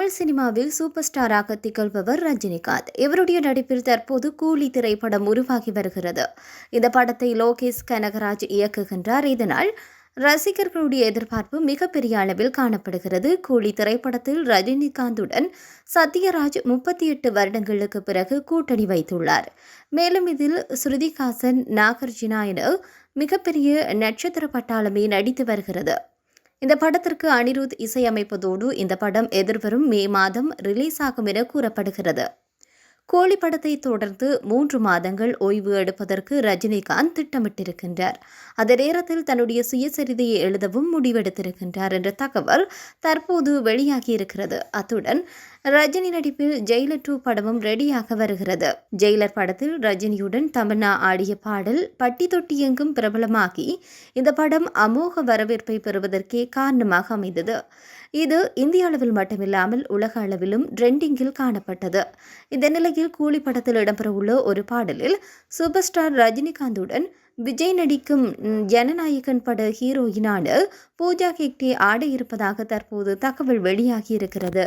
தமிழ் சினிமாவில் சூப்பர் ஸ்டாராக திகழ்பவர் ரஜினிகாந்த். இவருடைய நடிப்பில் தற்போது கூலி திரைப்படம் உருவாகி வருகிறது. இந்த படத்தை லோகேஷ் கனகராஜ் இயக்குகின்றார். இதனால் ரசிகர்களுடைய எதிர்பார்ப்பு மிகப்பெரிய அளவில் காணப்படுகிறது. கூலி திரைப்படத்தில் ரஜினிகாந்துடன் சத்யராஜ் முப்பத்தி எட்டு வருடங்களுக்கு பிறகு கூட்டணி வைத்துள்ளார். மேலும் இதில் ஸ்ருதிகாசன் நாகார்ஜுனா என மிகப்பெரிய நட்சத்திர பட்டாளமே நடித்து வருகிறது. இந்த படத்திற்கு அனிருத் இசையமைப்பதோடு இந்த படம் எதிர்வரும் மே மாதம் ரிலீஸ் ஆகும் என கூறப்படுகிறது. கோழி படத்தை தொடர்ந்து மூன்று மாதங்கள் ஓய்வு எடுப்பதற்கு ரஜினிகாந்த் திட்டமிட்டிருக்கின்றார். அதே நேரத்தில் தன்னுடைய சுயசரிதையை எழுதவும் முடிவெடுத்திருக்கின்றார் என்ற தகவல் தற்போது வெளியாகியிருக்கிறது. அத்துடன் ரஜினி நடிப்பில் ஜெயிலர் டூ படமும் ரெடியாக வருகிறது. ஜெயிலர் படத்தில் ரஜினியுடன் தமன்னா ஆடிய பாடல் பட்டி தொட்டி எங்கும் பிரபலமாகி இந்த படம் அமோக வரவேற்பை பெறுவதற்கே காரணமாக அமைந்தது. இது இந்திய அளவில் மட்டுமில்லாமல் உலக அளவிலும் ட்ரெண்டிங்கில் காணப்பட்டது. இந்த நிலையில் கூலி படத்தில் இடம்பெறவுள்ள ஒரு பாடலில் சூப்பர் ஸ்டார் ரஜினிகாந்துடன் விஜய் நடிக்கும் ஜனநாயகன் பட ஹீரோயினான பூஜா ஹெக்டே ஆட இருப்பதாக தற்போது தகவல் வெளியாகியிருக்கிறது.